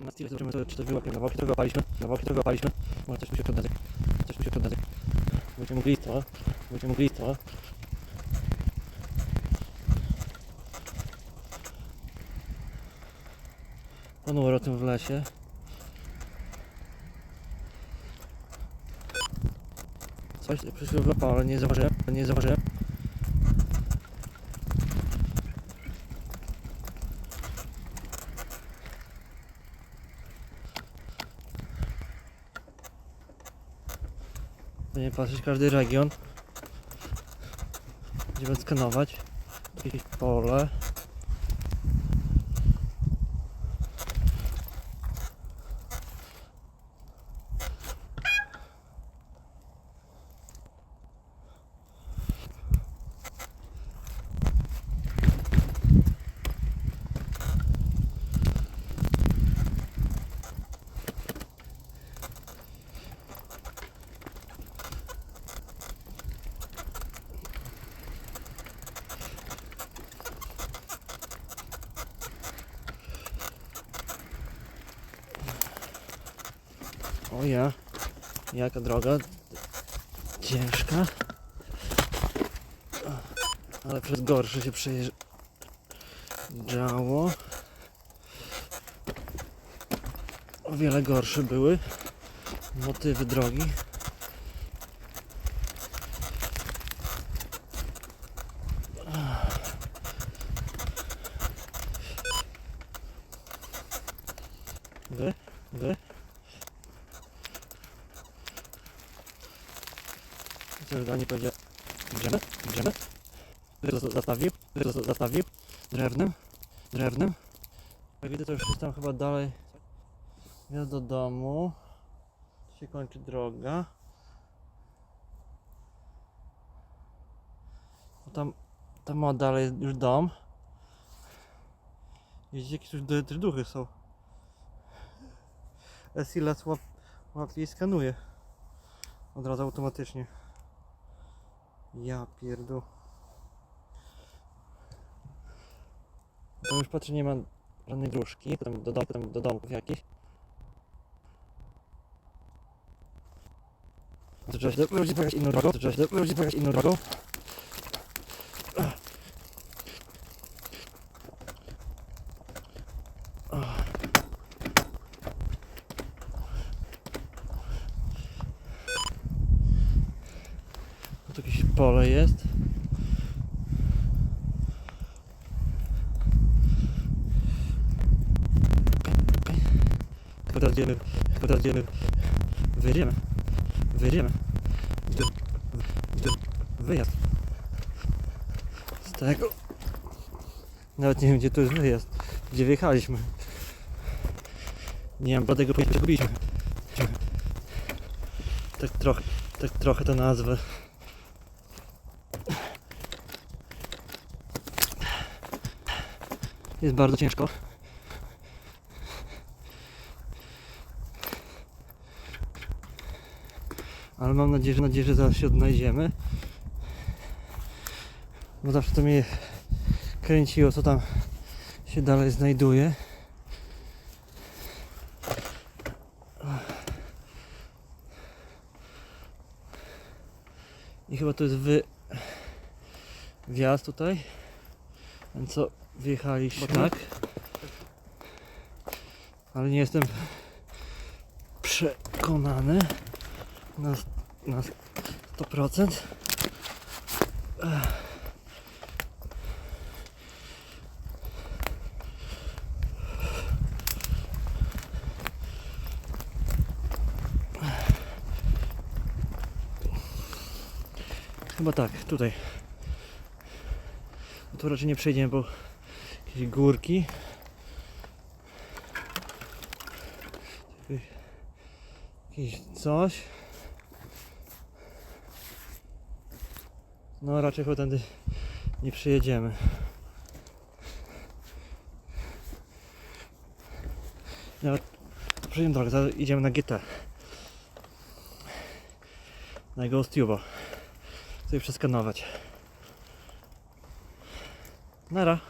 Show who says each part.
Speaker 1: Na stile zobaczymy, czy to wyłapie na walki, trochę opaliśmy, na walki trochę opaliśmy. Może coś tu się przydać, coś tu się przydać. Będziemy mogli to, będziemy mogli to. Ponuro tym w lesie. Coś chwilą wyłapało, ale nie zauważyłem, nie zauważyłem. Będziemy patrzeć każdy region. Będziemy skanować. Jakieś pole. O ja. Jaka droga. Ciężka. Ale przez gorsze się przejeżdżało. O wiele gorsze były motywy drogi. Wy, wy. Dani powiedział? Idziemy? Idziemy? Zastawił? Zastawił? Drewnem? Drewnem? Jak widzę to już jest tam chyba dalej. Ja do domu. Tu się kończy droga. Tam, tam ma dalej już dom. Widzicie jakieś już duchy są. Esilas łap, i skanuje. Od razu automatycznie. Ja pierdu. To już patrzę, nie ma żadnej dróżki. Potem do, dom, potem do domków jakichś. To trzeba się do ludzi pojechać inną drogą. Trzeba się do ludzi pojechać inną drogą. Tu jakieś pole jest. Wyjedziemy, wyjedziemy. Gdzie, gdzie, wyjazd. Z tego. Nawet nie wiem gdzie tu jest wyjazd, gdzie wyjechaliśmy. Nie mam bladego pojęcia, gdzie byliśmy. Tak trochę, tak trochę to nazwę. Jest bardzo ciężko. Ale mam nadzieję, że, nadzieję, że zaraz się odnajdziemy. Bo zawsze to mnie kręciło, co tam się dalej znajduje. I chyba to jest wy... wjazd tutaj. Więc co, wjechaliśmy tak. Ale nie jestem przekonany na, na 100%. Ech. Chyba tak, tutaj. No tu raczej nie przejdziemy, bo jakieś górki. Jakieś- coś. No raczej chyba tędy nie przyjedziemy. Nawet przejdziemy drogę, zaraz idziemy na GT. Na Ghost Tube'a. Sobie przeskanować. Nara.